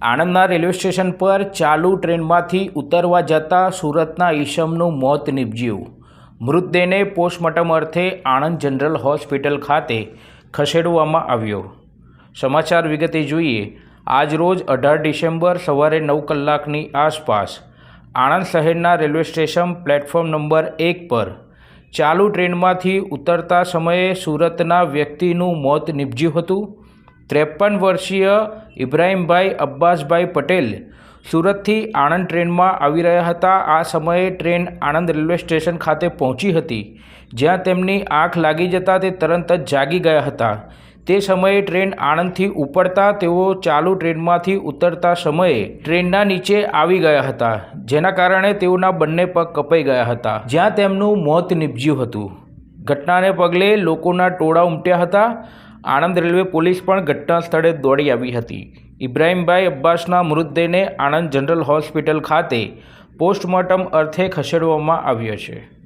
આણંદના railway station પર ચાલુ ટ્રેનમાંથી ઉતરવા જતાં સુરતના ઈશમનું મોત નીપજ્યું. મૃતદેહને પોસ્ટમોર્ટમ અર્થે આણંદ જનરલ હોસ્પિટલ ખાતે ખસેડવામાં આવ્યો. સમાચાર વિગતે જોઈએ આજરોજ અઢાર ડિસેમ્બર સવારે નવ કલાકની આસપાસ આણંદ શહેરના રેલવે સ્ટેશન પ્લેટફોર્મ નંબર એક પર ચાલુ ટ્રેનમાંથી ઉતરતા સમયે સુરતના વ્યક્તિનું મોત નીપજ્યું હતું. ત્રેપન વર્ષીય ઇબ્રાહીમભાઈ અબ્બાસભાઈ પટેલ સુરતથી આણંદ ટ્રેનમાં આવી રહ્યા હતા. આ સમયે ટ્રેન આણંદ રેલવે સ્ટેશન ખાતે પહોંચી હતી. જ્યાં તેમની આંખ લાગી જતાં તે તરત જ જાગી ગયા હતા. તે સમયે ટ્રેન આણંદથી ઉપડતા તેઓ ચાલુ ટ્રેનમાંથી ઉતરતા સમયે ટ્રેનના નીચે આવી ગયા હતા, જેના કારણે તેઓના બંને પગ કપાઈ ગયા હતા. જ્યાં તેમનું મોત નીપજ્યું હતું. ઘટનાને પગલે લોકોના ટોળા ઉમટ્યા હતા. આણંદ રેલવે પોલીસ પણ ઘટના સ્થળે દોડી આવી હતી. ઇબ્રાહીમભાઈ અબ્બાસના મૃતદેહને આણંદ જનરલ હોસ્પિટલ ખાતે પોસ્ટમોર્ટમ અર્થે ખસેડવામાં આવ્યો છે.